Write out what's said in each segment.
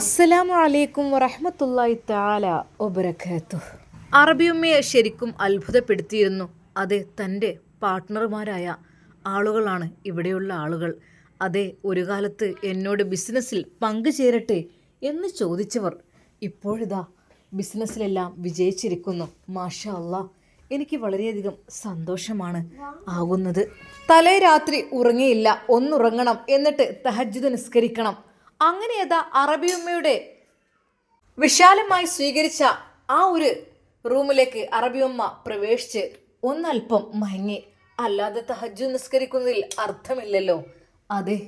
അസ്സലാമു അലൈക്കും വറഹമത്തല്ലായി താല ഒബരക്കാത്തു അറബിയമ്മയെ ശരിക്കും അത്ഭുതപ്പെടുത്തിയിരുന്നു. അതെ തന്റെ പാർട്ട്ണർമാരായ ആളുകളാണ് ഇവിടെയുള്ള ആളുകൾ. അതെ ഒരു കാലത്ത് എന്നോട് ബിസിനസ്സിൽ പങ്കുചേരട്ടെ എന്ന് ചോദിച്ചവർ ഇപ്പോഴിതാ ബിസിനസ്സിലെല്ലാം വിജയിച്ചിരിക്കുന്നു. മാഷാ അല്ലാ എനിക്ക് വളരെയധികം സന്തോഷമാണ് ആകുന്നത്. തലേ രാത്രി ഉറങ്ങിയില്ല ഒന്നുറങ്ങണം എന്നിട്ട് തഹജ്ജുദ് നിസ്കരിക്കണം. അങ്ങനെ ഏതാ അറബിയമ്മയുടെ വിശാലമായി സ്വീകരിച്ച ആ ഒരു റൂമിലേക്ക് അറബിയമ്മ പ്രവേശിച്ച് ഒന്നല്പം മയങ്ങി. അല്ലാതെ തഹജ്ജു നിസ്കരിക്കുന്നതിൽ അർത്ഥമില്ലല്ലോ. അതെ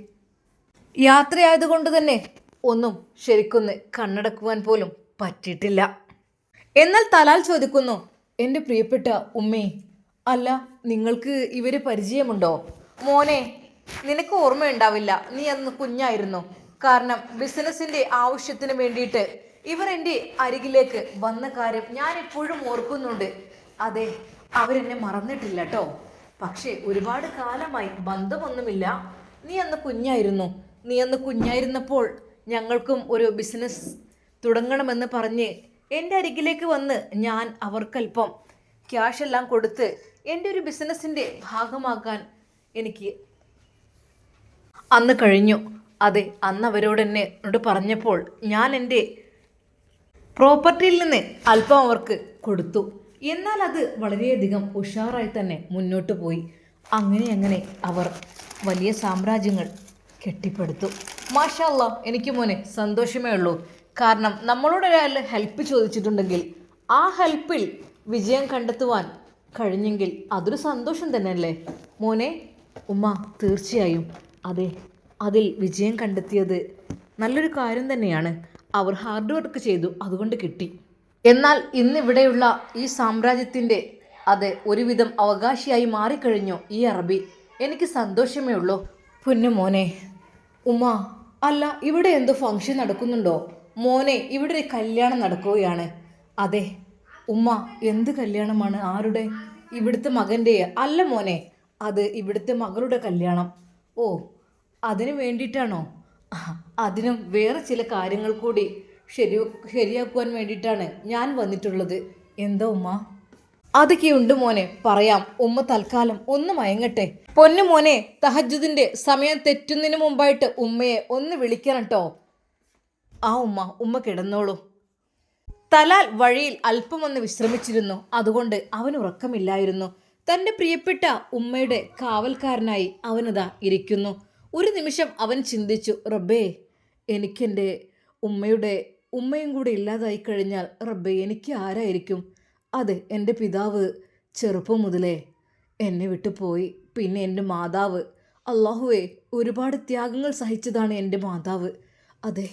യാത്രയായതുകൊണ്ട് തന്നെ ഒന്നും ശരിക്കൊന്ന് കണ്ണടക്കുവാൻ പോലും പറ്റിയിട്ടില്ല. എന്നാൽ തലാൽ ചോദിക്കുന്നു എന്റെ പ്രിയപ്പെട്ട ഉമ്മേ അല്ല നിങ്ങൾക്ക് ഇവരെ പരിചയമുണ്ടോ? മോനെ നിനക്ക് ഓർമ്മയുണ്ടാവില്ല. നീ അന്ന് കുഞ്ഞായിരുന്നു. കാരണം ബിസിനസിന്റെ ആവശ്യത്തിന് വേണ്ടിയിട്ട് ഇവർ എന്റെ അരികിലേക്ക് വന്ന കാര്യം ഞാൻ എപ്പോഴും ഓർക്കുന്നുണ്ട്. അതെ അവരെന്നെ മറന്നിട്ടില്ല കേട്ടോ പക്ഷേ ഒരുപാട് കാലമായി ബന്ധമൊന്നുമില്ല. നീ അന്ന് കുഞ്ഞായിരുന്നു. നീ അന്ന് കുഞ്ഞായിരുന്നപ്പോൾ ഞങ്ങൾക്കും ഒരു ബിസിനസ് തുടങ്ങണമെന്ന് പറഞ്ഞ് എന്റെ അരികിലേക്ക് വന്ന് ഞാൻ അവർക്കല്പം ക്യാഷ് എല്ലാം കൊടുത്ത് എന്റെ ഒരു ബിസിനസ്സിന്റെ ഭാഗമാക്കാൻ എനിക്ക് അന്ന് കഴിഞ്ഞു. അതെ അന്ന് അവരോട് എന്നെ എന്നോട് പറഞ്ഞപ്പോൾ ഞാൻ എന്റെ പ്രോപ്പർട്ടിയിൽ നിന്ന് അല്പം അവർക്ക് കൊടുത്തു. എന്നാൽ അത് വളരെയധികം ഉഷാറായി തന്നെ മുന്നോട്ട് പോയി. അങ്ങനെ അങ്ങനെ അവർ വലിയ സാമ്രാജ്യങ്ങൾ കെട്ടിപ്പടുത്തു. മാഷല്ല എനിക്ക് മോനെ സന്തോഷമേ ഉള്ളൂ. കാരണം നമ്മളോട് ഒരാൾ ഹെൽപ്പ് ചോദിച്ചിട്ടുണ്ടെങ്കിൽ ആ ഹെൽപ്പിൽ വിജയം കണ്ടെത്തുവാൻ കഴിഞ്ഞെങ്കിൽ അതൊരു സന്തോഷം തന്നെയല്ലേ? മോനെ ഉമ്മ തീർച്ചയായും. അതെ അതിൽ വിജയം കണ്ടെത്തിയത് നല്ലൊരു കാര്യം തന്നെയാണ്. അവർ ഹാർഡ് വർക്ക് ചെയ്തു അതുകൊണ്ട് കിട്ടി. എന്നാൽ ഇന്നിവിടെയുള്ള ഈ സാമ്രാജ്യത്തിന്റെ അത് ഒരുവിധം അവകാശിയായി മാറിക്കഴിഞ്ഞു ഈ അറബി. എനിക്ക് സന്തോഷമേ ഉള്ളൂ. പൊന്നു മോനെ. ഉമ്മ അല്ല ഇവിടെ എന്തോ ഫംഗ്ഷൻ നടക്കുന്നുണ്ടോ? മോനെ ഇവിടെ ഒരു കല്യാണം നടക്കുകയാണ്. അതെ ഉമ്മ എന്ത് കല്യാണമാണ്? ആരുടെ? ഇവിടുത്തെ മകന്റെ അല്ല മോനെ അത് ഇവിടുത്തെ മകളുടെ കല്യാണം. ഓ അതിന് വേണ്ടിയിട്ടാണോ? അതിനും വേറെ ചില കാര്യങ്ങൾ കൂടി ശരി ശരിയാക്കുവാൻ വേണ്ടിയിട്ടാണ് ഞാൻ വന്നിട്ടുള്ളത്. എന്താ ഉമ്മ? അതൊക്കെ ഉണ്ട് മോനെ. പറയാം. ഉമ്മ തൽക്കാലം ഒന്ന് മയങ്ങട്ടെ. പൊന്നു മോനെ തഹജുദിന്റെ സമയം തെറ്റുന്നതിന് മുമ്പായിട്ട് ഉമ്മയെ ഒന്ന് വിളിക്കണം കേട്ടോ ആ ഉമ്മ ഉമ്മ കിടന്നോളൂ. തലാൽ വഴിയിൽ അല്പമൊന്ന് വിശ്രമിച്ചിരുന്നു. അതുകൊണ്ട് അവൻ ഉറക്കമില്ലായിരുന്നു. തന്റെ പ്രിയപ്പെട്ട ഉമ്മയുടെ കാവൽക്കാരനായി അവനതാ ഇരിക്കുന്നു. ഒരു നിമിഷം അവൻ ചിന്തിച്ചു റബ്ബേ എനിക്കെന്റെ ഉമ്മയുടെ ഉമ്മയും കൂടെ ഇല്ലാതായി കഴിഞ്ഞാൽ റബ്ബേ എനിക്ക് ആരായിരിക്കും? അതെ എന്റെ പിതാവ് ചെറുപ്പം മുതലേ എന്നെ വിട്ടു പോയി. പിന്നെ എന്റെ മാതാവ്. അള്ളാഹുവേ ഒരുപാട് ത്യാഗങ്ങൾ സഹിച്ചതാണ് എന്റെ മാതാവ്. അതെ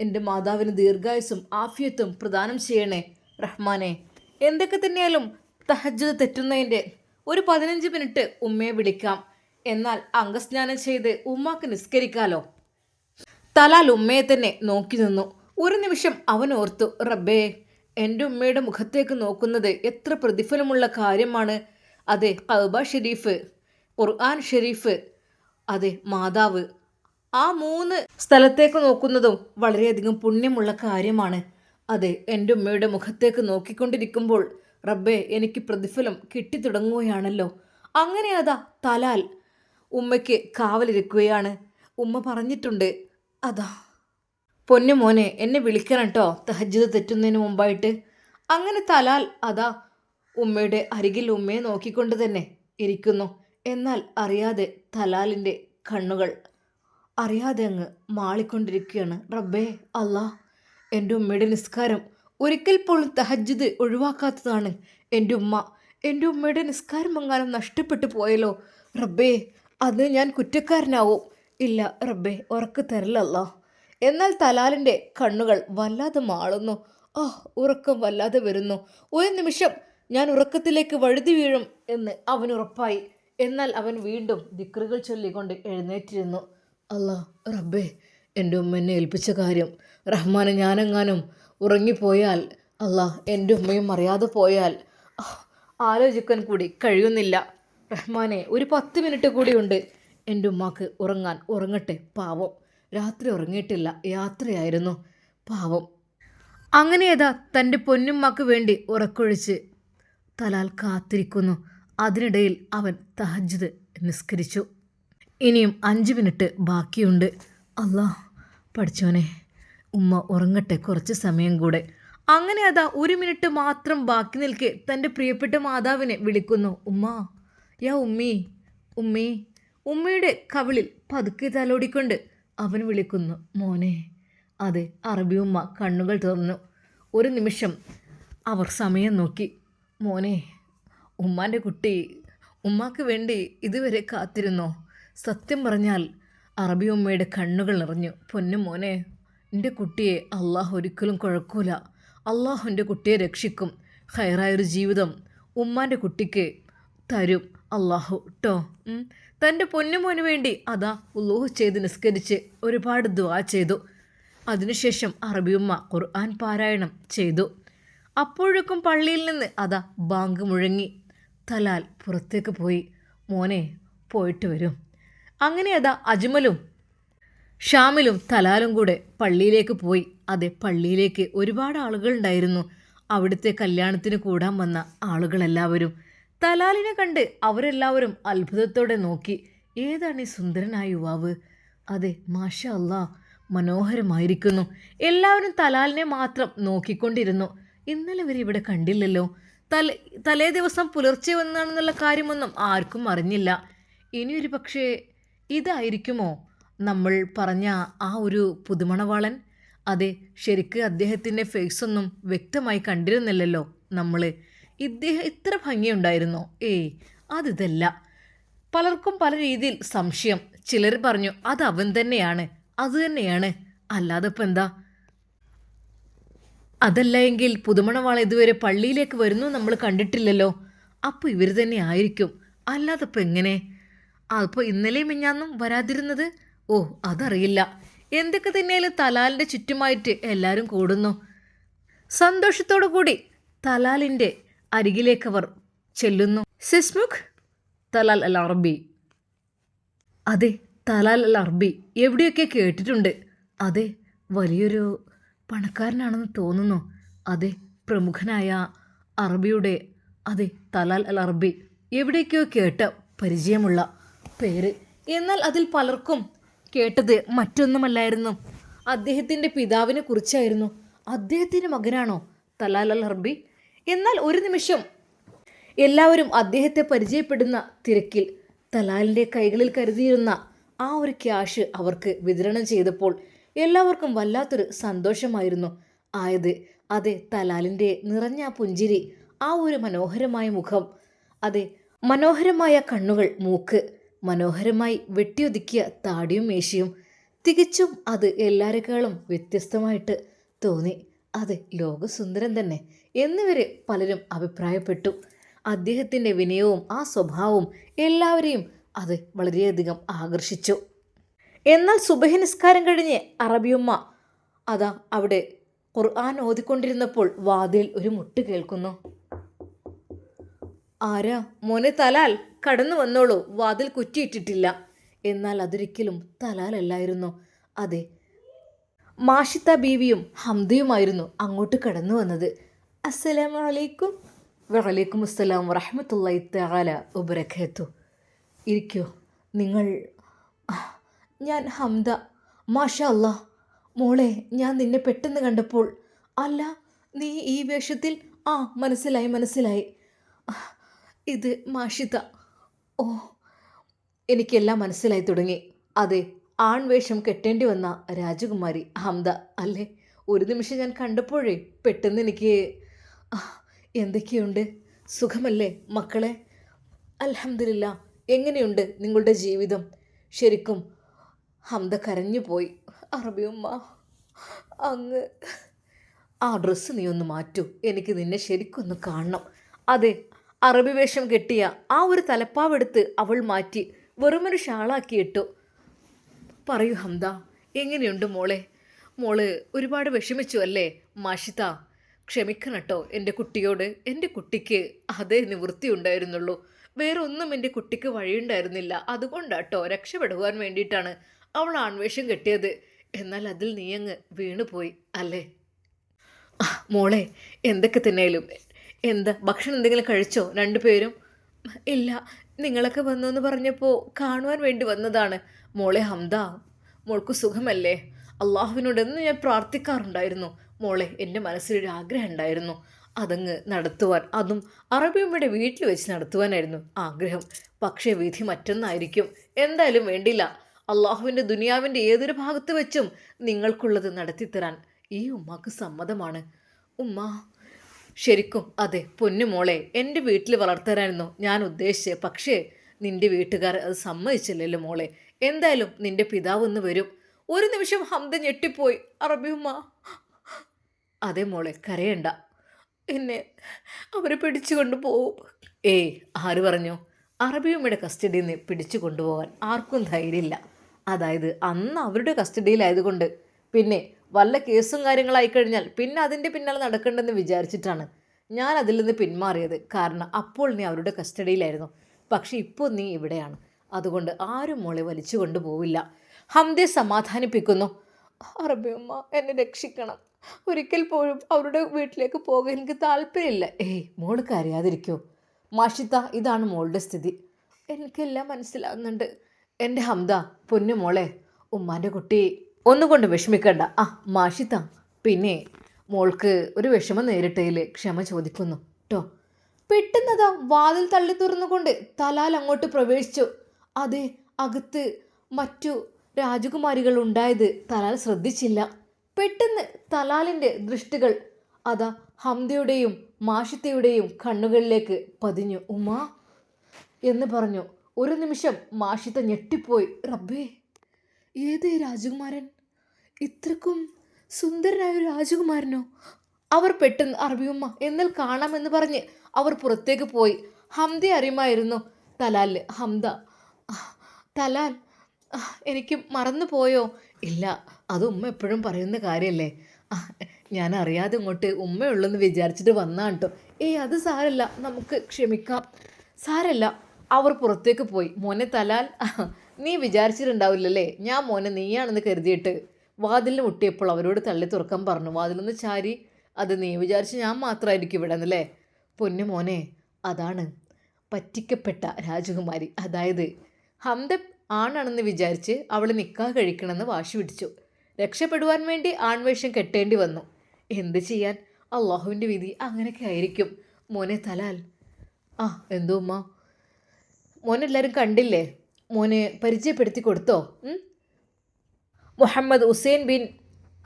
എന്റെ മാതാവിന് ദീർഘായുസും ആഫിയത്തും പ്രദാനം ചെയ്യണേ റഹ്മാനെ. എന്തൊക്കെ തന്നെയാലും തഹജ്ജത് തെറ്റുന്നതിന്റെ ഒരു പതിനഞ്ച് മിനിറ്റ് ഉമ്മയെ വിളിക്കാം. എന്നാൽ അംഗസ്നാനം ചെയ്ത് ഉമ്മാക്ക് നിസ്കരിക്കാലോ? തലാൽ ഉമ്മയെ തന്നെ നോക്കി നിന്നു. ഒരു നിമിഷം അവൻ ഓർത്തു റബ്ബേ എന്റെ ഉമ്മയുടെ മുഖത്തേക്ക് നോക്കുന്നത് എത്ര പ്രതിഫലമുള്ള കാര്യമാണ്. അതെ കൗബ ഷെരീഫ് ഖുർആൻ ഷെരീഫ് അതെ മാതാവ്. ആ മൂന്ന് സ്ഥലത്തേക്ക് നോക്കുന്നതും വളരെയധികം പുണ്യമുള്ള കാര്യമാണ്. അതെ എന്റെ ഉമ്മയുടെ മുഖത്തേക്ക് നോക്കിക്കൊണ്ടിരിക്കുമ്പോൾ റബ്ബേ എനിക്ക് പ്രതിഫലം കിട്ടിത്തുടങ്ങുകയാണല്ലോ. അങ്ങനെ അതാ തലാൽ ഉമ്മയ്ക്ക് കാവലിരിക്കുകയാണ്. ഉമ്മ പറഞ്ഞിട്ടുണ്ട് അതാ. പൊന്നു മോനെ എന്നെ വിളിക്കണം കേട്ടോ തഹജിത് തെറ്റുന്നതിന് മുമ്പായിട്ട്. അങ്ങനെ തലാൽ അതാ. ഉമ്മയുടെ അരികിൽ ഉമ്മയെ നോക്കിക്കൊണ്ട് തന്നെ ഇരിക്കുന്നു. എന്നാൽ അറിയാതെ തലാലിന്റെ കണ്ണുകൾ അറിയാതെ അങ്ങ് മാളിക്കൊണ്ടിരിക്കുകയാണ്. റബ്ബേ അല്ലാ എന്റെ ഉമ്മയുടെ നിസ്കാരം ഒരിക്കൽ പോലും തഹജ്ജുദ് ഒഴിവാക്കാത്തതാണ് എന്റെ ഉമ്മ. എന്റെ ഉമ്മയുടെ നിസ്കാരം എങ്ങാനും നഷ്ടപ്പെട്ടു പോയല്ലോ. റബ്ബേ അത് ഞാൻ കുറ്റക്കാരനാവും. ഇല്ല റബ്ബെ ഉറക്ക് തരലല്ലോ എന്നാൽ തലാലിന്റെ കണ്ണുകൾ വല്ലാതെ മാളുന്നു. ആ ഉറക്കം വല്ലാതെ വരുന്നു. ഒരു നിമിഷം ഞാൻ ഉറക്കത്തിലേക്ക് വഴുതി വീഴും എന്ന് അവൻ ഉറപ്പായി. എന്നാൽ അവൻ വീണ്ടും ദിക്റുകൾ ചൊല്ലിക്കൊണ്ട് എഴുന്നേറ്റിരുന്നു. അല്ലാ റബ്ബേ എന്റെ ഉമ്മ എന്നെ ഏൽപ്പിച്ച കാര്യം. റഹ്മാനെ ഞാനെങ്ങാനും ഉറങ്ങിപ്പോയാൽ അല്ലാ എന്റെ ഉമ്മയും അറിയാതെ പോയാൽ ആലോചിക്കാൻ കൂടി കഴിയുന്നില്ല. റഹ്മാനെ ഒരു പത്ത് മിനിറ്റ് കൂടി ഉണ്ട്. എന്റെ ഉമ്മാക്ക് ഉറങ്ങാൻ. ഉറങ്ങട്ടെ പാവം. രാത്രി ഉറങ്ങിയിട്ടില്ല. യാത്രയായിരുന്നു. പാവം. അങ്ങനെ ഏതാ തന്റെ പൊന്നുമ്മക്ക് വേണ്ടി ഉറക്കൊഴിച്ച് തലാൽ കാത്തിരിക്കുന്നു. അതിനിടയിൽ അവൻ തഹജ്ജുദ് നിസ്കരിച്ചു. ഇനിയും അഞ്ച് മിനിറ്റ് ബാക്കിയുണ്ട്. അല്ലാ പഠിച്ചോനെ ഉമ്മ ഉറങ്ങട്ടെ കുറച്ച് സമയം കൂടെ. അങ്ങനെ അതാ ഒരു മിനിറ്റ് മാത്രം ബാക്കി നിൽക്കെ തന്റെ പ്രിയപ്പെട്ട മാതാവിനെ വിളിക്കുന്നു. ഉമ്മ യാ ഉമ്മീ ഉമ്മീ. ഉമ്മയുടെ കവിളിൽ പതുക്കെ തലോടിക്കൊണ്ട് അവൻ വിളിക്കുന്നു മോനെ. അതെ അറബി ഉമ്മ കണ്ണുകൾ തുറന്നു. ഒരു നിമിഷം അവർ സമയം നോക്കി. മോനെ ഉമ്മാന്റെ കുട്ടി ഉമ്മാക്ക് വേണ്ടി ഇതുവരെ കാത്തിരുന്നോ? സത്യം പറഞ്ഞാൽ അറബി ഉമ്മയുടെ കണ്ണുകൾ നിറഞ്ഞു. പൊന്നു മോനെ എന്റെ കുട്ടിയെ അള്ളാഹ് ഒരിക്കലും കുഴക്കൂല. അള്ളാഹു എന്റെ കുട്ടിയെ രക്ഷിക്കും. ഹൈറായൊരു ജീവിതം ഉമ്മാന്റെ കുട്ടിക്ക് തരും. അള്ളാഹു കേട്ടോ. തന്റെ പൊന്നുമോന് വേണ്ടി അതാ ഉള്ളൂഹ് ചെയ്ത് നിസ്കരിച്ച് ഒരുപാട് ദുആ ചെയ്തു. അതിനുശേഷം അറബിയുമ്മ ഖുർആൻ പാരായണം ചെയ്തു. അപ്പോഴേക്കും പള്ളിയിൽ നിന്ന് അതാ ബാങ്ക് മുഴങ്ങി. തലാൽ പുറത്തേക്ക് പോയി. മോനെ പോയിട്ട് വരും. അങ്ങനെ അതാ അജ്മലും ഷാമിലും തലാലും കൂടെ പള്ളിയിലേക്ക് പോയി. അതെ പള്ളിയിലേക്ക് ഒരുപാട് ആളുകൾ ഉണ്ടായിരുന്നു. അവിടുത്തെ കല്യാണത്തിന് കൂടാൻ വന്ന ആളുകളെല്ലാവരും. തലാലിനെ കണ്ട് അവരെല്ലാവരും അത്ഭുതത്തോടെ നോക്കി. ഏതാണ് ഈ സുന്ദരനായ യുവാവ്? അതെ മാഷ അല്ലാ മനോഹരമായിരിക്കുന്നു. എല്ലാവരും തലാലിനെ മാത്രം നോക്കിക്കൊണ്ടിരുന്നു. ഇന്നലെ വരെ ഇവിടെ കണ്ടില്ലല്ലോ. തല തലേ ദിവസം പുലർച്ചെ വന്നാണെന്നുള്ള കാര്യമൊന്നും ആർക്കും അറിഞ്ഞില്ല. ഇനിയൊരു പക്ഷേ ഇതായിരിക്കുമോ നമ്മൾ പറഞ്ഞ ആ ഒരു പുതുമണവാളൻ? അതെ ശരിക്ക് അദ്ദേഹത്തിന്റെ ഫേസൊന്നും വ്യക്തമായി കണ്ടിരുന്നില്ലല്ലോ നമ്മൾ ഇദ്ദേഹം ഇത്ര ഭംഗിയുണ്ടായിരുന്നോ? ഏയ് അതിതല്ല. പലർക്കും പല രീതിയിൽ സംശയം. ചിലർ പറഞ്ഞു അത് അവൻ തന്നെയാണ് അത് തന്നെയാണ്. അല്ലാതെ ഇപ്പം എന്താ? അതല്ല എങ്കിൽ പുതുമണവാൾ ഇതുവരെ പള്ളിയിലേക്ക് വരുന്നു നമ്മൾ കണ്ടിട്ടില്ലല്ലോ. അപ്പോൾ ഇവർ തന്നെ ആയിരിക്കും. അല്ലാതെ ഇപ്പം എങ്ങനെ? അപ്പോൾ ഇന്നലെയും മിഞ്ഞാന്നും വരാതിരുന്നത്? ഓ അതറിയില്ല. എന്തൊക്കെ തന്നെയാലും തലാലിന്റെ ചുറ്റുമായിട്ട് എല്ലാവരും കൂടുന്നു. സന്തോഷത്തോടു കൂടി തലാലിന്റെ അരികിലേക്ക് അവർ ചെല്ലുന്നു. സിസ്മുഖ് തലാൽ അൽ അറബി. അതെ തലാൽ അൽ അറബി. എവിടെയൊക്കെ കേട്ടിട്ടുണ്ട്? അതെ വലിയൊരു പണക്കാരനാണെന്ന് തോന്നുന്നു. അതെ പ്രമുഖനായ അറബിയുടെ അതെ തലാൽ അൽ അറബി. എവിടേക്കോ കേട്ട പരിചയമുള്ള പേര്. എന്നാൽ അതിൽ പലർക്കും കേട്ടത് മറ്റൊന്നുമല്ലായിരുന്നു. അദ്ദേഹത്തിന്റെ പിതാവിനെ കുറിച്ചായിരുന്നു. അദ്ദേഹത്തിന്റെ മകനാണോ തലാൽ അൽ അറബി? എന്നാൽ ഒരു നിമിഷം. എല്ലാവരും അദ്ദേഹത്തെ പരിചയപ്പെടുന്ന തിരക്കിൽ തലാലിന്റെ കൈകളിൽ കരുതിയിരുന്ന ആ ഒരു ക്യാഷ് അവർക്ക് വിതരണം ചെയ്തപ്പോൾ എല്ലാവർക്കും വല്ലാത്തൊരു സന്തോഷമായിരുന്നു. ആയത് അതെ തലാലിന്റെ നിറഞ്ഞ പുഞ്ചിരി ആ ഒരു മനോഹരമായ മുഖം അതെ മനോഹരമായ കണ്ണുകൾ മൂക്ക് മനോഹരമായി വെട്ടിയൊതുക്കിയ താടിയും മേശയും തികച്ചും അത് എല്ലാരെക്കാളും വ്യത്യസ്തമായിട്ട് തോന്നി. അതെ ലോകസുന്ദരൻ തന്നെ. എന്നിവരെ പലരും അഭിപ്രായപ്പെട്ടു. അദ്ദേഹത്തിന്റെ വിനയവും ആ സ്വഭാവവും എല്ലാവരെയും അത് വളരെയധികം ആകർഷിച്ചു. എന്നാൽ സുബഹി നിസ്കാരം കഴിഞ്ഞ് അറബിയമ്മ അതാ അവിടെ ഖുർആൻ ഓതിക്കൊണ്ടിരുന്നപ്പോൾ വാതിൽ ഒരു മുട്ട് കേൾക്കുന്നു. ആരാ? മോനെ തലാൽ കടന്നു വന്നോളൂ. വാതിൽ കുറ്റിയിട്ടിട്ടില്ല. എന്നാൽ അതൊരിക്കലും തലാലല്ലായിരുന്നു. അതെ മാഷിത്ത ബീവിയും ഹംദയുമായിരുന്നു അങ്ങോട്ട് കടന്നു വന്നത്. അസ്സലാമു അലൈക്കും. വലൈക്കും അസ്സലാം വറഹമത്തല്ലായി തആല വബറകാതുഹു. ഇരിക്കൂ നിങ്ങൾ ഞാൻ ഹംദ മാഷാ അല്ലാ മോളെ ഞാൻ നിന്നെ പെട്ടെന്ന് കണ്ടപ്പോൾ അല്ല നീ ഈ വേഷത്തിൽ ആ മനസ്സിലായി മനസ്സിലായി. ഇത് മാഷിത. ഓ എനിക്കെല്ലാം മനസ്സിലായി തുടങ്ങി. അതെ ആൺവേഷം കെട്ടേണ്ടി വന്ന രാജകുമാരി ഹംദ അല്ലേ? ഒരു നിമിഷം ഞാൻ കണ്ടപ്പോഴേ പെട്ടെന്ന് എനിക്ക് എന്തൊക്കെയുണ്ട്? സുഖമല്ലേ മക്കളെ? അലഹമില്ല എങ്ങനെയുണ്ട് നിങ്ങളുടെ ജീവിതം? ശരിക്കും ഹംദ കരഞ്ഞു പോയി. അറബിയമ്മ അങ്ങ്. ആ ഡ്രസ്സ് നീ ഒന്ന് മാറ്റൂ. എനിക്ക് നിന്നെ ശരിക്കൊന്ന് കാണണം. അതെ അറബി വേഷം കെട്ടിയ ആ ഒരു തലപ്പാവെടുത്ത് അവൾ മാറ്റി വെറുമൊരു ഷാളാക്കി ഇട്ടു. പറയൂ ഹംദ എങ്ങനെയുണ്ട് മോളെ? മോൾ ഒരുപാട് വിഷമിച്ചു അല്ലേ? മാഷിത ക്ഷമിക്കണം കേട്ടോ എന്റെ കുട്ടിയോട്. എന്റെ കുട്ടിക്ക് അതേ നിവൃത്തി ഉണ്ടായിരുന്നുള്ളൂ. വേറെ ഒന്നും എന്റെ കുട്ടിക്ക് വഴിയുണ്ടായിരുന്നില്ല. അതുകൊണ്ടാട്ടോ രക്ഷപ്പെടുവാൻ വേണ്ടിയിട്ടാണ് അവൾ ആൺവേഷം കെട്ടിയത്. എന്നാൽ അതിൽ നീ അങ്ങ് വീണുപോയി അല്ലേ? മോളെ എന്തൊക്കെ തന്നെയാലും. എന്താ ഭക്ഷണം എന്തെങ്കിലും കഴിച്ചോ രണ്ടുപേരും? ഇല്ല നിങ്ങളൊക്കെ വന്നു എന്ന് പറഞ്ഞപ്പോൾ കാണുവാൻ വേണ്ടി വന്നതാണ്. മോളെ ഹംദ. മോൾക്ക് സുഖമല്ലേ? അള്ളാഹുവിനോടെന്ന് ഞാൻ പ്രാർത്ഥിക്കാറുണ്ടായിരുന്നു. മോളെ എന്റെ മനസ്സിലൊരു ആഗ്രഹം ഉണ്ടായിരുന്നു. അതങ്ങ് നടത്തുവാൻ. അതും അറബിയമ്മയുടെ വീട്ടിൽ വെച്ച് നടത്തുവാനായിരുന്നു ആഗ്രഹം. പക്ഷേ വിധി മറ്റൊന്നായിരിക്കും. എന്തായാലും വേണ്ടില്ല. അള്ളാഹുവിന്റെ ദുനിയാവിന്റെ ഏതൊരു ഭാഗത്ത് വെച്ചും നിങ്ങൾക്കുള്ളത് നടത്തിത്തരാൻ ഈ ഉമ്മാക്ക് സമ്മതമാണ്. ഉമ്മ ശരിക്കും അതെ പൊന്നുമോളെ എന്റെ വീട്ടിൽ വളർത്തരായിരുന്നു ഞാൻ ഉദ്ദേശിച്ചത്. പക്ഷേ നിന്റെ വീട്ടുകാർ അത് സമ്മതിച്ചില്ലല്ലോ മോളെ. എന്തായാലും നിന്റെ പിതാവ് ഒന്ന് വരും. ഒരു നിമിഷം ഹംദ ഞെട്ടിപ്പോയി. അറബി ഉമ്മ അതെ മോളെ കരയണ്ട. എന്നെ അവരെ പിടിച്ചു കൊണ്ടുപോകും. ഏയ് ആര് പറഞ്ഞു? അറബിയമ്മയുടെ കസ്റ്റഡിയിൽ നിന്ന് പിടിച്ചു കൊണ്ടുപോകാൻ ആർക്കും ധൈര്യമില്ല. അതായത് അന്ന് അവരുടെ കസ്റ്റഡിയിലായതുകൊണ്ട്. പിന്നെ വല്ല കേസും കാര്യങ്ങളായി കഴിഞ്ഞാൽ പിന്നെ അതിന്റെ പിന്നാലെ നടക്കണ്ടെന്ന് വിചാരിച്ചിട്ടാണ് ഞാൻ അതിൽ നിന്ന് പിന്മാറിയത്. കാരണം അപ്പോൾ നീ അവരുടെ കസ്റ്റഡിയിലായിരുന്നു. പക്ഷേ ഇപ്പോൾ നീ ഇവിടെയാണ്. അതുകൊണ്ട് ആരും മോളെ വലിച്ചു കൊണ്ടുപോവില്ല. ഹംദെ സമാധാനിപ്പിക്കുന്നു. അറബിയമ്മ എന്നെ രക്ഷിക്കണം. ഒരിക്കൽ പോലും അവരുടെ വീട്ടിലേക്ക് പോകാൻ എനിക്ക് താല്പര്യമില്ല. ഏയ് മോൾ കരയാതിരിക്കോ. മാഷിത്ത ഇതാണ് മോളുടെ സ്ഥിതി. എനിക്കെല്ലാം മനസ്സിലാകുന്നുണ്ട് എന്റെ ഹംദ പൊന്നു മോളെ. ഉമ്മാന്റെ കുട്ടി ഒന്നുകൊണ്ട് വിഷമിക്കണ്ട. ആ മാഷിത്ത പിന്നെ മോൾക്ക് ഒരു വിഷമം നേരിട്ടതിൽ ക്ഷമ ചോദിക്കുന്നു. കേട്ടോ പെട്ടെന്നതാ വാതിൽ തള്ളി തുറന്നുകൊണ്ട് തലാൽ അങ്ങോട്ട് പ്രവേശിച്ചു. അതെ അകത്ത് മറ്റു രാജകുമാരികൾ ഉണ്ടായത് തലാൽ ശ്രദ്ധിച്ചില്ല. പെട്ടെന്ന് തലാലിന്റെ ദൃഷ്ടികൾ അതാ ഹംദയുടെയും മാഷിത്തയുടെയും കണ്ണുകളിലേക്ക് പതിഞ്ഞു. ഉമ്മ എന്ന് പറഞ്ഞു. ഒരു നിമിഷം മാഷിത്ത ഞെട്ടിപ്പോയി. റബ്ബേ ഏത് രാജകുമാരൻ? ഇത്രക്കും സുന്ദരനായ ഒരു രാജകുമാരനോ? അവർ പെട്ടെന്ന് അറബിയുമ്മ എന്നാൽ കാണാമെന്ന് പറഞ്ഞ് അവർ പുറത്തേക്ക് പോയി. ഹംദ അറിയുമായിരുന്നു തലാൽ ഹംദ തലാൽ എനിക്ക് മറന്നു പോയോ? ഇല്ല അത് ഉമ്മ എപ്പോഴും പറയുന്ന കാര്യമല്ലേ ഞാൻ അറിയാതെ ഇങ്ങോട്ട് ഉമ്മയുള്ളെന്ന് വിചാരിച്ചിട്ട് വന്നാണ് കേട്ടോ ഏയ് അത് സാരല്ല നമുക്ക് ക്ഷമിക്കാം. സാരല്ല അവർ പുറത്തേക്ക് പോയി. മോനെ തലാൽ നീ വിചാരിച്ചിട്ടുണ്ടാവില്ലല്ലേ? ഞാൻ മോനെ നീയാണെന്ന് കരുതിയിട്ട്. വാതിലിന് മുട്ടിയപ്പോൾ അവരോട് തള്ളി തുറക്കാൻ പറഞ്ഞു. വാതിലൊന്ന് ചാരി അത് നീ വിചാരിച്ച് ഞാൻ മാത്രമായിരിക്കും ഇവിടെ എന്നല്ലേ പൊന്നു മോനെ അതാണ് പറ്റിക്കപ്പെട്ട രാജകുമാരി. അതായത് ഹംദ ആണാണെന്ന് വിചാരിച്ച് അവൾ നിക്കാഹ് കഴിക്കണമെന്ന് വാശി പിടിച്ചു. രക്ഷപ്പെടുവാൻ വേണ്ടി ആൺവേഷം കെട്ടേണ്ടി വന്നു. എന്ത് ചെയ്യാൻ? അള്ളാഹുവിന്റെ വിധി അങ്ങനെയൊക്കെ ആയിരിക്കും. മോനെ തലാൽ. ആ എന്തോ ഉമ്മ. മോനെല്ലാവരും കണ്ടില്ലേ? മോനെ പരിചയപ്പെടുത്തി കൊടുത്തോ? മുഹമ്മദ് ഹുസൈൻ ബിൻ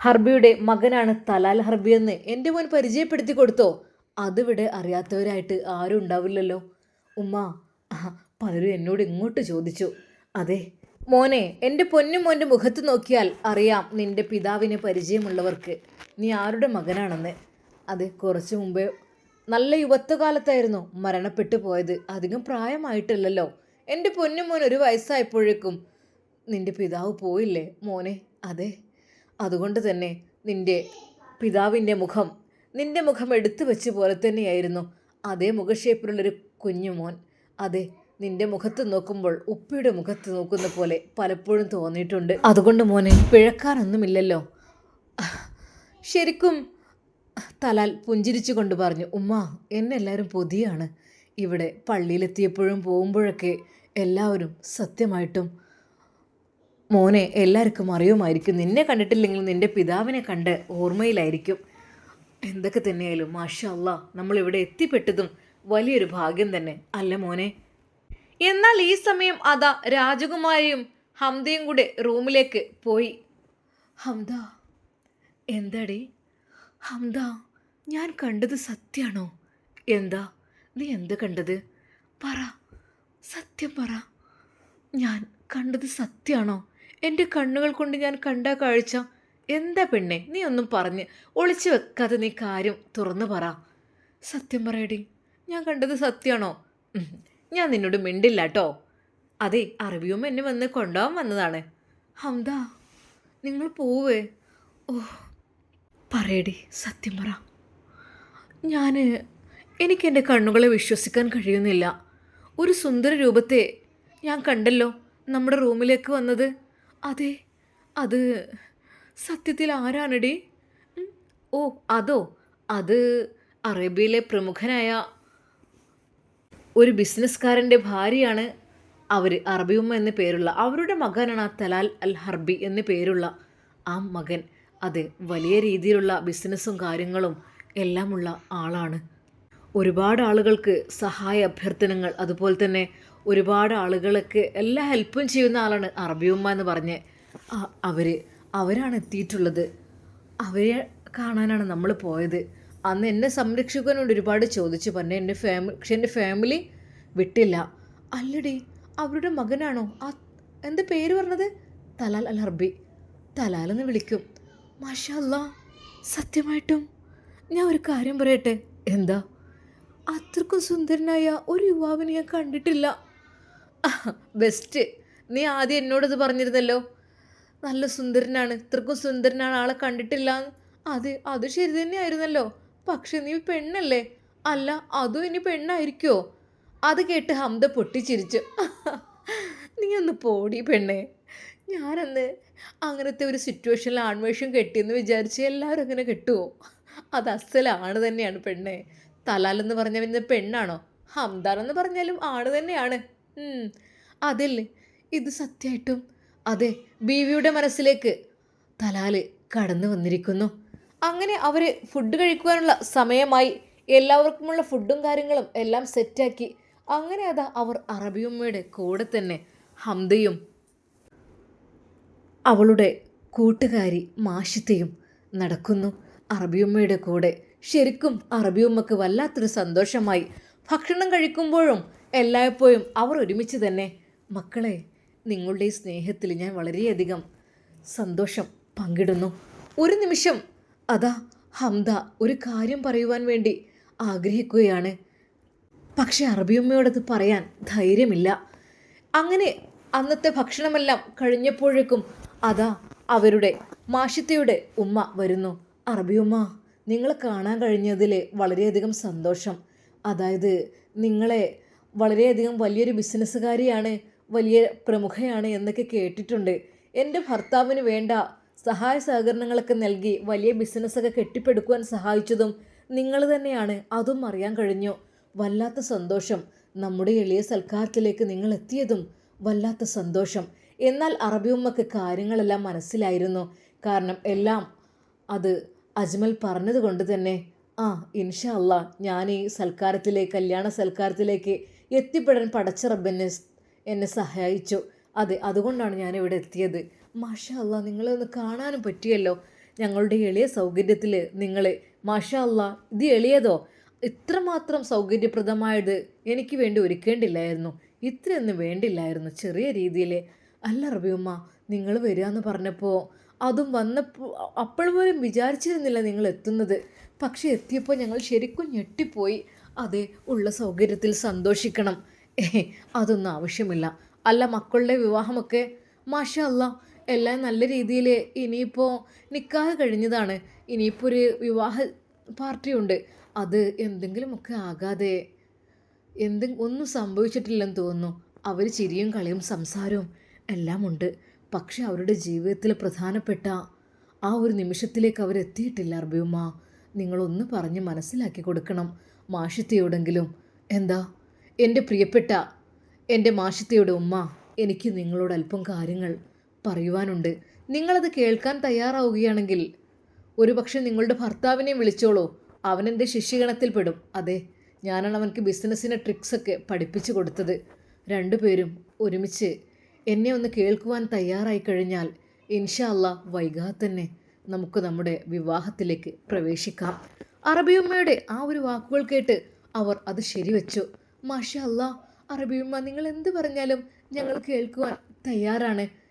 ഹർബിയുടെ മകനാണ് തലാൽ ഹർബി എന്ന് എന്റെ മോൻ പരിചയപ്പെടുത്തി കൊടുത്തോ? അതിവിടെ അറിയാത്തവരായിട്ട് ആരും ഉണ്ടാവില്ലല്ലോ. ഉമ്മ പലരും എന്നോട് ഇങ്ങോട്ട് ചോദിച്ചു. അതെ. മോനെ എന്റെ പൊന്നും മോന്റെ മുഖത്ത് നോക്കിയാൽ അറിയാം നിന്റെ പിതാവിനെ പരിചയമുള്ളവർക്ക്. നീ ആരുടെ മകനാണെന്ന്. അത് കുറച്ച് മുമ്പേ നല്ല യുവത്വകാലത്തായിരുന്നു മരണപ്പെട്ടു പോയത്. അധികം പ്രായമായിട്ടില്ലല്ലോ. എന്റെ പൊന്നും മോൻ ഒരു വയസ്സായപ്പോഴേക്കും നിന്റെ പിതാവ് പോയില്ലേ മോനെ? അതെ. അതുകൊണ്ട് തന്നെ നിന്റെ പിതാവിന്റെ മുഖം നിന്റെ മുഖം എടുത്തു വെച്ച പോലെ തന്നെയായിരുന്നു. അതേ മുഖഷേപ്പിലുള്ളൊരു കുഞ്ഞു മോൻ. അതെ നിന്റെ മുഖത്ത് നോക്കുമ്പോൾ ഉപ്പയുടെ മുഖത്ത് നോക്കുന്ന പോലെ പലപ്പോഴും തോന്നിയിട്ടുണ്ട്. അതുകൊണ്ട് മോനെ പിഴക്കാനൊന്നുമില്ലല്ലോ. ശരിക്കും തലാൽ പുഞ്ചിരിച്ചു കൊണ്ട് പറഞ്ഞു ഉമ്മ എന്നെല്ലാവരും പുതിയാണ്. ഇവിടെ പള്ളിയിലെത്തിയപ്പോഴും പോകുമ്പോഴൊക്കെ എല്ലാവരും സത്യമായിട്ടും മോനെ എല്ലാവർക്കും അറിയുമായിരിക്കും. നിന്നെ കണ്ടിട്ടില്ലെങ്കിലും നിന്റെ പിതാവിനെ കണ്ട് ഓർമ്മയിലായിരിക്കും. എന്തൊക്കെ തന്നെയായാലും മാഷാ നമ്മൾ നമ്മളിവിടെ എത്തിപ്പെട്ടതും വലിയൊരു ഭാഗ്യം തന്നെ. അല്ല മോനെ എന്നാൽ ഈ സമയം അതാ രാജകുമാരിയും ഹംദയും കൂടെ റൂമിലേക്ക് പോയി. ഹംദ എന്താടി? ഹംദ ഞാൻ കണ്ടത് സത്യാണോ? എന്താ നീ എന്ത് കണ്ടത്? പറ സത്യം പറ. ഞാൻ കണ്ടത് സത്യാണോ? എന്റെ കണ്ണുകൾ കൊണ്ട് ഞാൻ കണ്ട കാഴ്ച എന്താ പെണ്ണെ? നീ ഒന്നും പറഞ്ഞ് ഒളിച്ചു വെക്കാതെ നീ കാര്യം തുറന്നു പറ. സത്യം പറയടി ഞാൻ കണ്ടത് സത്യമാണോ ഉം, ഞാൻ നിന്നോട് മിണ്ടില്ല കേട്ടോ അതെ അറിവിയും എന്നെ വന്ന് കൊണ്ടുപോകാൻ വന്നതാണ്. ഹംദ നിങ്ങൾ പോവേ. ഓ പറയടി സത്യം പറ. ഞാൻ എനിക്ക് എന്റെ കണ്ണുകളെ വിശ്വസിക്കാൻ കഴിയുന്നില്ല. ഒരു സുന്ദര രൂപത്തെ ഞാൻ കണ്ടല്ലോ നമ്മുടെ റൂമിലേക്ക് വന്നത്. അതെ അത് സത്യത്തിൽ ആരാണടി? ഓ അതോ അത് അറേബ്യയിലെ പ്രമുഖനായ ഒരു ബിസിനസ്സുകാരന്റെ ഭാര്യയാണ് അവർ അറബിയുമ്മ എന്ന പേരുള്ള. അവരുടെ മകനാണ് ആ തലാൽ അൽ ഹർബി എന്ന പേരുള്ള ആ മകൻ. അത് വലിയ രീതിയിലുള്ള ബിസിനസ്സും കാര്യങ്ങളും എല്ലാമുള്ള ആളാണ്. ഒരുപാട് ആളുകൾക്ക് സഹായ അഭ്യർത്ഥനകൾ അതുപോലെ തന്നെ ഒരുപാട് ആളുകൾക്ക് എല്ലാ ഹെൽപ്പും ചെയ്യുന്ന ആളാണ് അറബിയുമ്മ എന്ന് പറഞ്ഞ് അവർ അവർ അവരാണ് എത്തിയിട്ടുള്ളത്. അവരെ കാണാനാണ് നമ്മൾ പോയത്. അന്ന് എന്നെ സംരക്ഷിക്കാനോട് ഒരുപാട് ചോദിച്ചു. പറഞ്ഞു എന്റെ ഫാമിലി പക്ഷെ എന്റെ ഫാമിലി വിട്ടില്ല. അല്ലടി അവരുടെ മകനാണോ? ആ എന്താ പേര് പറഞ്ഞത്? തലാൽ അൽ ഹർബി. തലാൽ എന്ന് വിളിക്കും. മാഷല്ല സത്യമായിട്ടും ഞാൻ ഒരു കാര്യം പറയട്ടെ? എന്താ? അത്രക്കും സുന്ദരനായ ഒരു യുവാവിനെ ഞാൻ കണ്ടിട്ടില്ല. ബെസ്റ്റ്. നീ ആദ്യം എന്നോടത് പറഞ്ഞിരുന്നല്ലോ. നല്ല സുന്ദരനാണ്. ഇത്രക്കും സുന്ദരനാണ്. ആളെ കണ്ടിട്ടില്ല അത് അത് ശരി തന്നെയായിരുന്നല്ലോ. പക്ഷെ നീ പെണ്ണല്ലേ? അല്ല അതും ഇനി പെണ്ണായിരിക്കുമോ അത് കേട്ട് ഹംദ പൊട്ടിച്ചിരിച്ചു. നീ ഒന്ന് പോടി പെണ്ണേ. ഞാനന്ന് അങ്ങനത്തെ ഒരു സിറ്റുവേഷനിൽ ആൺവേഷം കെട്ടിയെന്ന് വിചാരിച്ച് എല്ലാവരും അങ്ങനെ കെട്ടുമോ അത് അസലാണ് തന്നെയാണ് പെണ്ണേ. തലാലെന്ന് പറഞ്ഞ പിന്നെ പെണ്ണാണോ? ഹംദാറെന്ന് പറഞ്ഞാലും ആണ് തന്നെയാണ്. അതല്ലേ? ഇത് സത്യമായിട്ടും അതെ ബീവിയുടെ മനസ്സിലേക്ക് തലാൽ കടന്നു വന്നിരിക്കുന്നു. അങ്ങനെ അവർ ഫുഡ് കഴിക്കുവാനുള്ള സമയമായി എല്ലാവർക്കുമുള്ള ഫുഡും കാര്യങ്ങളും എല്ലാം സെറ്റാക്കി അങ്ങനെ അതാ അവർ അറബിയമ്മയുടെ കൂടെ തന്നെ ഹംദയും അവളുടെ കൂട്ടുകാരി മാഷിത്തയും നടക്കുന്നു. അറബിയമ്മയുടെ കൂടെ. ശരിക്കും അറബിയമ്മക്ക് വല്ലാത്തൊരു സന്തോഷമായി. ഭക്ഷണം കഴിക്കുമ്പോഴും എല്ലായ്പ്പോഴും അവർ ഒരുമിച്ച് തന്നെ. മക്കളെ നിങ്ങളുടെ സ്നേഹത്തിൽ ഞാൻ വളരെയധികം സന്തോഷം പങ്കിടുന്നു. ഒരു നിമിഷം അതാ ഹംദ ഒരു കാര്യം പറയുവാൻ വേണ്ടി ആഗ്രഹിക്കുകയാണ്. പക്ഷെ അറബിയമ്മയോടത് പറയാൻ ധൈര്യമില്ല. അങ്ങനെ അന്നത്തെ ഭക്ഷണമെല്ലാം കഴിഞ്ഞപ്പോഴേക്കും അതാ അവരുടെ മാഷിത്തയുടെ ഉമ്മ വരുന്നു. അറബിയുമ്മ നിങ്ങളെ കാണാൻ കഴിഞ്ഞതിൽ വളരെയധികം സന്തോഷം. അതായത് നിങ്ങളെ വളരെയധികം വലിയൊരു ബിസിനസ്സുകാരിയാണ് വലിയ പ്രമുഖയാണ് എന്നൊക്കെ കേട്ടിട്ടുണ്ട്. എന്റെ ഭർത്താവിന് വേണ്ട സഹായ സഹകരണങ്ങളൊക്കെ നൽകി വലിയ ബിസിനസ്സൊക്കെ കെട്ടിപ്പടുക്കുവാൻ സഹായിച്ചതും നിങ്ങൾ തന്നെയാണ്. അതും അറിയാൻ കഴിഞ്ഞു. വല്ലാത്ത സന്തോഷം. നമ്മുടെ എളിയ സൽക്കാരത്തിലേക്ക് നിങ്ങൾ എത്തിയതും വല്ലാത്ത സന്തോഷം. എന്നാൽ അറബിയുമ്മക്ക് കാര്യങ്ങളെല്ലാം മനസ്സിലായിരുന്നു. കാരണം എല്ലാം അത് അജ്മൽ പറഞ്ഞതുകൊണ്ട് തന്നെ ആ ഇൻഷാ അല്ല ഞാൻ ഈ സൽക്കാരത്തിലേക്ക് കല്യാണ സൽക്കാരത്തിലേക്ക് എത്തിപ്പെടാൻ പടച്ച റബ്ബെന്നെ സ് എന്നെ സഹായിച്ചു. അതെ അതുകൊണ്ടാണ് ഞാൻ ഇവിടെ എത്തിയത്. മാഷാ നിങ്ങളൊന്ന് കാണാനും പറ്റിയല്ലോ. ഞങ്ങളുടെ എളിയ സൗകര്യത്തിൽ നിങ്ങൾ മാഷാ അല്ലാ ഇത് എളിയതോ? ഇത്രമാത്രം സൗകര്യപ്രദമായത് എനിക്ക് വേണ്ടി ഒരുക്കേണ്ടില്ലായിരുന്നു. ഇത്രയൊന്നും വേണ്ടില്ലായിരുന്നു ചെറിയ രീതിയിൽ അല്ല റബിയമ്മ നിങ്ങൾ വരിക എന്ന് പറഞ്ഞപ്പോൾ അതും വന്നപ്പോൾ അപ്പോൾ പോലും വിചാരിച്ചിരുന്നില്ല നിങ്ങൾ എത്തുന്നത്. പക്ഷേ എത്തിയപ്പോൾ ഞങ്ങൾ ശരിക്കും ഞെട്ടിപ്പോയി. അതെ ഉള്ള സൗകര്യത്തിൽ സന്തോഷിക്കണം. അതൊന്നും ആവശ്യമില്ല. അല്ല മക്കളുടെ വിവാഹമൊക്കെ? മാഷ അല്ല എല്ലാം നല്ല രീതിയിൽ ഇനിയിപ്പോൾ നിക്കാഹ് കഴിഞ്ഞതാണ്. ഇനിയിപ്പോൾ ഒരു വിവാഹ പാർട്ടിയുണ്ട്. അത് എന്തെങ്കിലുമൊക്കെ ആകാതെ എന്തെ ഒന്നും സംഭവിച്ചിട്ടില്ലെന്ന് തോന്നുന്നു. അവർ ചിരിയും കളിയും സംസാരവും എല്ലാം ഉണ്ട്. പക്ഷെ അവരുടെ ജീവിതത്തിൽ പ്രധാനപ്പെട്ട ആ ഒരു നിമിഷത്തിലേക്ക് അവരെത്തിയിട്ടില്ല അർബിയുമ്മ നിങ്ങളൊന്ന് പറഞ്ഞ് മനസ്സിലാക്കി കൊടുക്കണം. മാഷിത്തയോടെങ്കിലും എന്താ? എന്റെ പ്രിയപ്പെട്ട എന്റെ മാഷിത്തയുടെ ഉമ്മ എനിക്ക് നിങ്ങളോട് അല്പം കാര്യങ്ങൾ പറയുവാനുണ്ട്. നിങ്ങളത് കേൾക്കാൻ തയ്യാറാവുകയാണെങ്കിൽ ഒരുപക്ഷെ നിങ്ങളുടെ ഭർത്താവിനെ വിളിച്ചോളൂ. അവൻ എന്റെ ശിഷ്യഗണത്തിൽപ്പെടും. അതെ ഞാനാണ് അവനക്ക് ബിസിനസ്സിന്റെ ട്രിക്സൊക്കെ പഠിപ്പിച്ചു കൊടുത്തത്. രണ്ടുപേരും ഒരുമിച്ച് എന്നെ ഒന്ന് കേൾക്കുവാൻ തയ്യാറായി കഴിഞ്ഞാൽ ഇൻഷാ അല്ലാ വൈകാതെ തന്നെ നമുക്ക് നമ്മുടെ വിവാഹത്തിലേക്ക് പ്രവേശിക്കാം. അറബിയമ്മയുടെ ആ ഒരു വാക്കുകൾ കേട്ട് അവർ അത് ശരിവെച്ചു. മാഷ അല്ല അറബിയമ്മ നിങ്ങൾ എന്ത് പറഞ്ഞാലും ഞങ്ങൾ കേൾക്കുവാൻ തയ്യാറാണ്.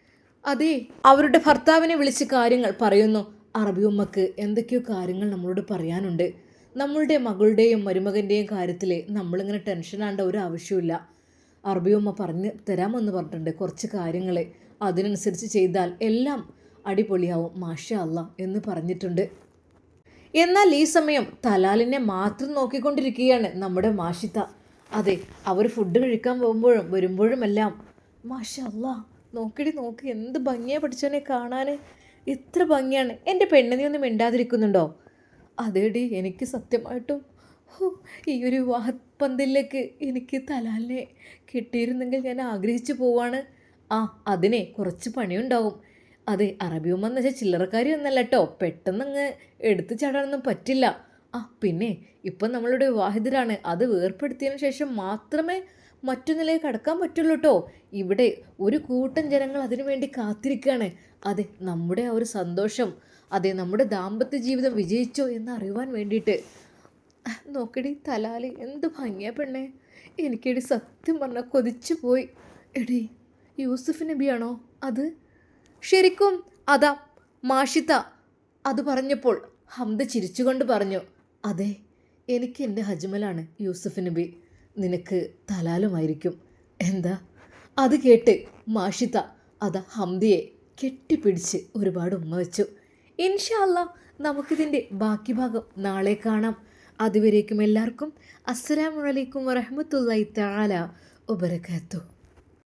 അതെ അവരുടെ ഭർത്താവിനെ വിളിച്ച് കാര്യങ്ങൾ പറയുന്നു. അറബി ഉമ്മക്ക് എന്തൊക്കെയോ കാര്യങ്ങൾ നമ്മളോട് പറയാനുണ്ട്. നമ്മളുടെ മകളുടെയും മരുമകന്റെയും കാര്യത്തിൽ നമ്മളിങ്ങനെ ടെൻഷനാണ്ട ഒരു ആവശ്യമില്ല അറബിയമ്മ പറഞ്ഞ് തരാമെന്ന് പറഞ്ഞിട്ടുണ്ട് കുറച്ച് കാര്യങ്ങൾ അതിനനുസരിച്ച് ചെയ്താൽ എല്ലാം അടിപൊളിയാവും മാഷ അല്ല എന്ന് പറഞ്ഞിട്ടുണ്ട്. എന്നാൽ ഈ സമയം തലാലിനെ മാത്രം നോക്കിക്കൊണ്ടിരിക്കുകയാണ് നമ്മുടെ മാഷിത്ത അതെ അവർ ഫുഡ് കഴിക്കാൻ പോകുമ്പോഴും വരുമ്പോഴുമെല്ലാം മാഷ അല്ലാ നോക്കിടി നോക്കി. എന്ത് ഭംഗിയാ പഠിച്ചവനെ കാണാൻ എത്ര ഭംഗിയാണ്. എന്റെ പെണ്ണ് നീ ഒന്നും മിണ്ടാതിരിക്കുന്നുണ്ടോ? അതേടി എനിക്ക് സത്യമായിട്ടും ഈ ഒരു വാഹപ്പന്തലിലേക്ക് എനിക്ക് തലാലിനെ കിട്ടിയിരുന്നെങ്കിൽ ഞാൻ ആഗ്രഹിച്ചു പോവാണ്. ആ അതിനെ കുറച്ച് പണിയുണ്ടാവും. അതെ അറബി ഉമ്മ എന്ന് വെച്ചാൽ ചില്ലറക്കാരി ഒന്നല്ല കേട്ടോ പെട്ടെന്ന് അങ്ങ് എടുത്തു ചാടാനൊന്നും പറ്റില്ല. ആ പിന്നെ ഇപ്പം നമ്മളുടെ വിവാഹിതരാണ് അത് വേർപ്പെടുത്തിയതിന് ശേഷം മാത്രമേ മറ്റു നിലയിൽ കടക്കാൻ പറ്റുള്ളൂ കേട്ടോ ഇവിടെ ഒരു കൂട്ടം ജനങ്ങൾ അതിനു വേണ്ടി കാത്തിരിക്കുകയാണ് അതെ നമ്മുടെ ആ ഒരു സന്തോഷം. അതെ നമ്മുടെ ദാമ്പത്യ ജീവിതം വിജയിച്ചോ എന്ന് അറിയുവാൻ വേണ്ടിയിട്ട്. നോക്കടി തലാലി എന്ത് ഭംഗിയാ പെണ്ണേ. എനിക്കടി സത്യം പറഞ്ഞാൽ കൊതിച്ചു പോയി. എടി യൂസുഫ് നബിയാണോ അത്? ശരിക്കും അതാ മാഷിത്ത അത് പറഞ്ഞപ്പോൾ ഹംദ ചിരിച്ചുകൊണ്ട് പറഞ്ഞു. അതെ എനിക്ക് എന്റെ ഹജ്മലാണ് യൂസുഫ് നബി. നിനക്ക് തലാലുമായിരിക്കും. എന്താ? അത് കേട്ട് മാഷിത്ത അത് ഹംദിയെ കെട്ടിപ്പിടിച്ച് ഒരുപാട് ഉമ്മ വെച്ചു. ഇൻഷാല്ല നമുക്കിതിന്റെ ബാക്കി ഭാഗം നാളെ കാണാം. അതുവരേക്കും എല്ലാവർക്കും അസ്സലാമു അലൈക്കും വറഹമത്തല്ലായി തആല വബറകാതുഹു.